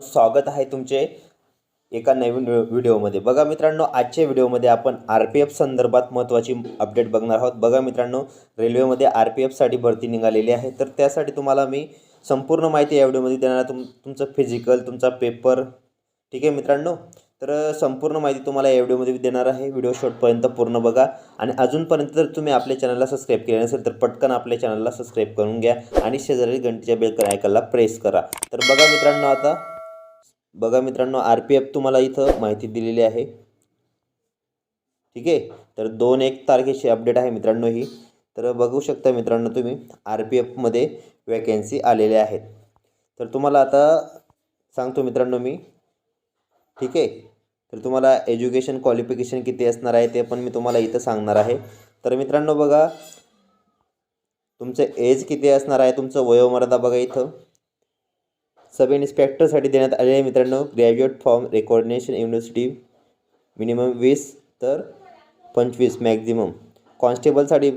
स्वागत आहे तुमचे एका नवीन व्हिडिओमध्ये. बघा मित्रांनो आजच्या व्हिडिओमध्ये आपण आर पी एफ संदर्भात महत्त्वाची अपडेट बघणार आहोत. बघा मित्रांनो रेल्वेमध्ये आर पी एफसाठी भरती निघालेली आहे. तर त्यासाठी तुम्हाला मी संपूर्ण माहिती या व्हिडिओमध्ये देणार आहे. तुम तुमचं फिजिकल तुमचा पेपर ठीक आहे मित्रांनो? तर संपूर्ण माहिती तुम्हाला या व्हिडिओमध्ये देणार आहे. व्हिडिओ शॉर्टपर्यंत पूर्ण बघा. आणि अजूनपर्यंत जर तुम्ही आपल्या चॅनलला सबस्क्राईब केले नसेल तर पटकन आपल्या चॅनलला सबस्क्राईब करून घ्या. आणि शेजारी घंटीच्या बेल आयकनला प्रेस करा. तर बघा मित्रांनो आता बघा मित्रांनो आर पी एफ तुम्हाला इथं माहिती दिलेली आहे. ठीक आहे? तर दोन एक तारखेची अपडेट आहे मित्रांनो ही. तर बघू शकता मित्रांनो तुम्ही आर पी एफमध्ये वॅकन्सी आलेल्या आहेत. तर तुम्हाला आता सांगतो मित्रांनो मी. ठीक आहे? तर तुम्हाला एज्युकेशन क्वालिफिकेशन किती असणार आहे ते पण मी तुम्हाला इथं सांगणार आहे. तर मित्रांनो बघा तुमचं एज किती असणार आहे? तुमचं वयोमर्यादा बघा इथं. सब इन्स्पेक्टरसाठी देण्यात आलेले आहे. मित्रांनो ग्रॅज्युएट फॉर्म रेकॉर्डिनेशन युनिव्हर्सिटी मिनिमम वीस तर पंचवीस मॅक्झिमम कॉन्स्टेबलसाठी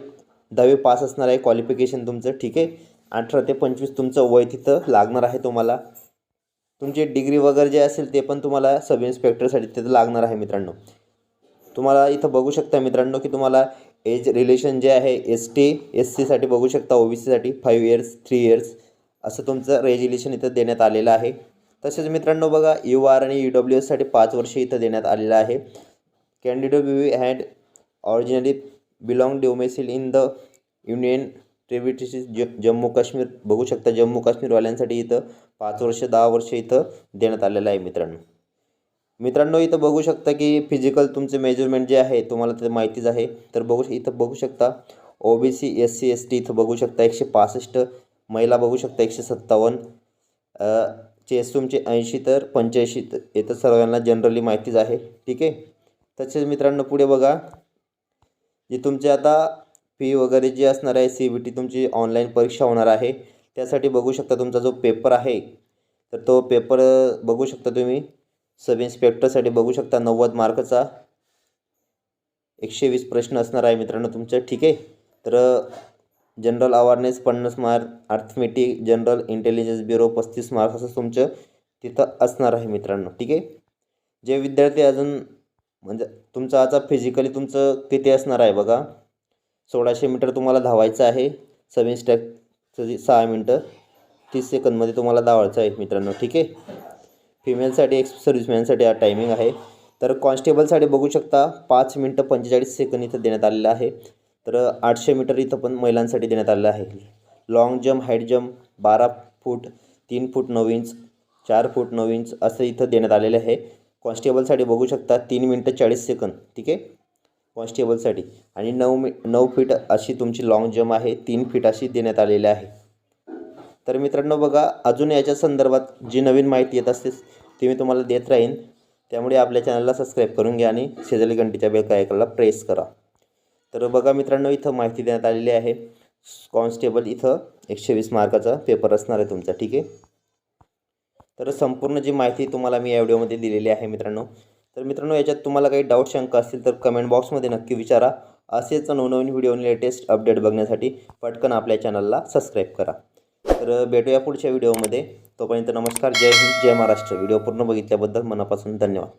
दहावी पास असणार आहे. क्वालिफिकेशन तुमचं ठीक आहे. अठरा ते पंचवीस तुमचं वय तिथं लागणार आहे तुम्हाला. तुमची डिग्री वगैरे जे असेल ते पण तुम्हाला सब इन्स्पेक्टरसाठी तिथं लागणार आहे मित्रांनो. तुम्हाला इथं बघू शकता मित्रांनो की तुम्हाला एज रिलेशन जे आहे एस टी एस सीसाठी बघू शकता ओ बी सीसाठी फाईव्ह इयर्स थ्री इयर्स असं तुमचं रेज्युलेशन इथं देण्यात आलेलं आहे. तसेच मित्रांनो बघा यू आर आणि यू डब्ल्यू एससाठी पाच वर्ष इथं देण्यात आलेलं आहे. Candidate be had originally belong domicile in the union territories ज जम्मू काश्मीर बघू शकता जम्मू काश्मीरवाल्यांसाठी इथं पाच वर्ष दहा वर्ष इथं देण्यात आलेलं आहे मित्रांनो. मित्रांनो इथं बघू शकता की फिजिकल तुमचे मेजरमेंट जे आहे तुम्हाला ते माहितीच आहे. तर बघू इथं बघू शकता O B C S C S T इथं बघू शकता एकशे पासष्ट महिला बघू शकता एकशे सत्तावन्न चेस तुमचे ऐंशी तर पंच्याऐंशी तर सर्वांना जनरली माहितीच आहे. ठीक आहे? तसेच मित्रांनो पुढे बघा. जे तुमचे आता फी वगैरे जी असणार आहे सी बी टी तुमची ऑनलाईन परीक्षा होणार आहे. त्यासाठी बघू शकता तुमचा जो पेपर आहे तर तो पेपर बघू शकता तुम्ही. सब इन्स्पेक्टरसाठी बघू शकता नव्वद मार्कचा. एकशे वीस प्रश्न असणार आहे मित्रांनो तुमचं. ठीक आहे? तर जनरल अवेअरनेस पन्नास mark arithmetic general intelligence bureau पस्तीस मार्क असं तुमचं तिथं असणार आहे मित्रांनो ठीक आहे? जे विद्यार्थी अजून म्हणजे तुमचं आता फिजिकली तुमचं किती असणार आहे बघा? सोळाशे मीटर तुम्हाला धावायचं आहे सब जे सहा मिनटं तीस सेकंदमध्ये तुम्हाला धावायचं आहे मित्रांनो ठीक आहे? फिमेलसाठी एक्स सर्व्हिसमॅनसाठी हा टायमिंग आहे. तर कॉन्स्टेबलसाठी बघू शकता पाच मिनटं पंचेचाळीस सेकंद इथं देण्यात आलेलं आहे. तर आठशे मीटर इथं पण महिलांसाठी देण्यात आलेलं आहे. लाँग जम्प हाईट जम्प बारा फूट तीन फूट नऊ इंच चार फूट नऊ इंच असं इथं देण्यात आलेलं आहे. कॉन्स्टेबलसाठी बघू शकता तीन मिनटं चाळीस सेकंद ठीक आहे? कॉन्स्टेबलसाठी आणि नऊ मि नऊ फीट अशी तुमची लाँग जम्प आहे तीन फीट अशी देण्यात आलेली आहे. तर मित्रांनो बघा अजून याच्या संदर्भात जी नवीन माहिती येत असते ती मी तुम्हाला देत राहीन. त्यामुळे आपल्या चॅनलला सबस्क्राईब करून घ्या आणि शेजारी घंटीच्या बेल आयकनला प्रेस करा. तर बघा मित्रांनो इथं माहिती देण्यात आलेली आहे. कॉन्स्टेबल इथं एकशे वीस मार्काचा पेपर असणार आहे तुमचा ठीक आहे? तर संपूर्ण जी माहिती तुम्हाला मी या व्हिडिओमध्ये दिलेली आहे मित्रांनो. तर मित्रांनो याच्यात तुम्हाला काही डाऊट शंका असतील तर कमेंट बॉक्समध्ये नक्की विचारा. असेच नवनवीन व्हिडिओ लेटेस्ट अपडेट बघण्यासाठी पटकन आपल्या चॅनलला सबस्क्राईब करा. तर भेटूया पुढच्या व्हिडिओमध्ये. तोपर्यंत नमस्कार जय हिंद जय महाराष्ट्र. व्हिडिओ पूर्ण बघितल्याबद्दल मनापासून धन्यवाद.